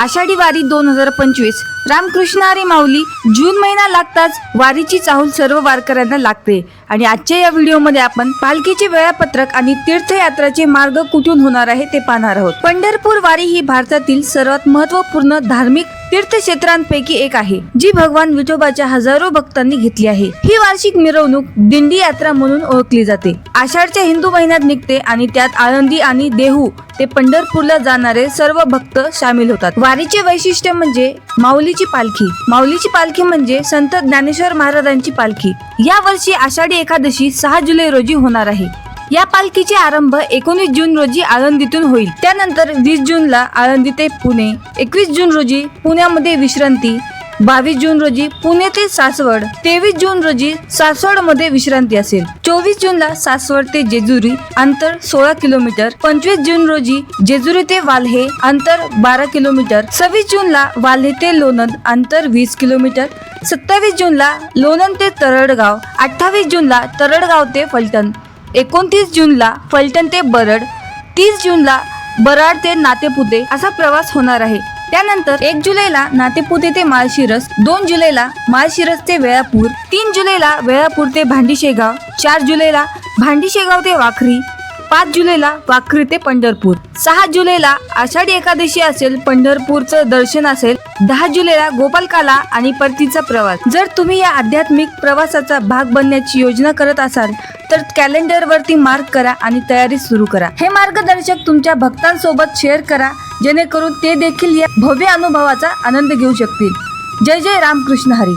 आषाढी वारी दोन हजार पंचवीस. रामकृष्ण हरी माऊली जून महिना लागताच वारीची चाहूल सर्व वारकऱ्यांना लागते. आणि आजच्या या व्हिडिओमध्ये आपण पालखीचे वेळापत्रक आणि तीर्थयात्राचे मार्ग कुठून होणार आहे ते पाहणार आहोत. पंढरपूर वारी ही भारतातील सर्वात महत्त्वपूर्ण धार्मिक तीर्थक्षेत्रांपैकी एक आहे जी भगवान विठोबाच्या हजारो भक्तांनी घेतली आहे. वार्षिक मिरवणूक दिंडी यात्रा म्हणून ओळखली जाते. आषाढच्या हिंदू महिन्यात निघते आणि त्यात आळंदी आणि देहू ते पंढरपूरला जाणारे सर्व भक्त सामील होतात. वारीचे वैशिष्ट्य म्हणजे माऊलीची पालखी. माऊलीची पालखी म्हणजे संत ज्ञानेश्वर महाराजांची पालखी. या वर्षी आषाढी एकादशी सहा जुलै रोजी होणार आहे. या पालखीचे आरंभ एकोणीस जून रोजी आळंदीतून होईल. त्यानंतर वीस जूनला आळंदी ते पुणे एकवीस जून रोजी पुण्यामध्ये विश्रांती बावीस जून रोजी पुणे ते सासवड तेवीस जून रोजी सासवडमध्ये विश्रांती असेल. चोवीस जूनला सासवड ते जेजुरी अंतर सोळा किलोमीटर पंचवीस जून रोजी जेजुरी ते वाल्हे अंतर बारा किलोमीटर सव्वीस जूनला वाल्हे ते लोणंद अंतर वीस किलोमीटर सत्तावीस जूनला लोणंद ते तरडगाव अठ्ठावीस जूनला तरडगाव ते फलटण एकोणतीस जूनला फलटण ते बरड तीस जूनला बराड ते नातेपुते असा प्रवास होणार आहे. त्यानंतर एक जुलैला नातेपुते ते माळशिरस दोन जुलैला माळशिरस ते वेळापूर तीन जुलैला वेळापूर ते भांडीशेगाव चार जुलैला भांडीशेगाव ते वाखरी पाच जुलैला वाखरी ते पंढरपूर. सहा जुलैला आषाढी एकादशी असेल पंढरपूरचं दर्शन असेल दहा जुलैला गोपालकाला आणि परतीचा प्रवास. जर तुम्ही या आध्यात्मिक प्रवासाचा भाग बनण्याची योजना करत असाल तर कॅलेंडरवरती मार्क करा आणि तयारी सुरू करा. हे मार्गदर्शक तुमच्या भक्तांसोबत शेअर करा जेणेकरून ते देखील या भव्य अनुभवाचा आनंद घेऊ शकतील. जय जय रामकृष्ण हरी.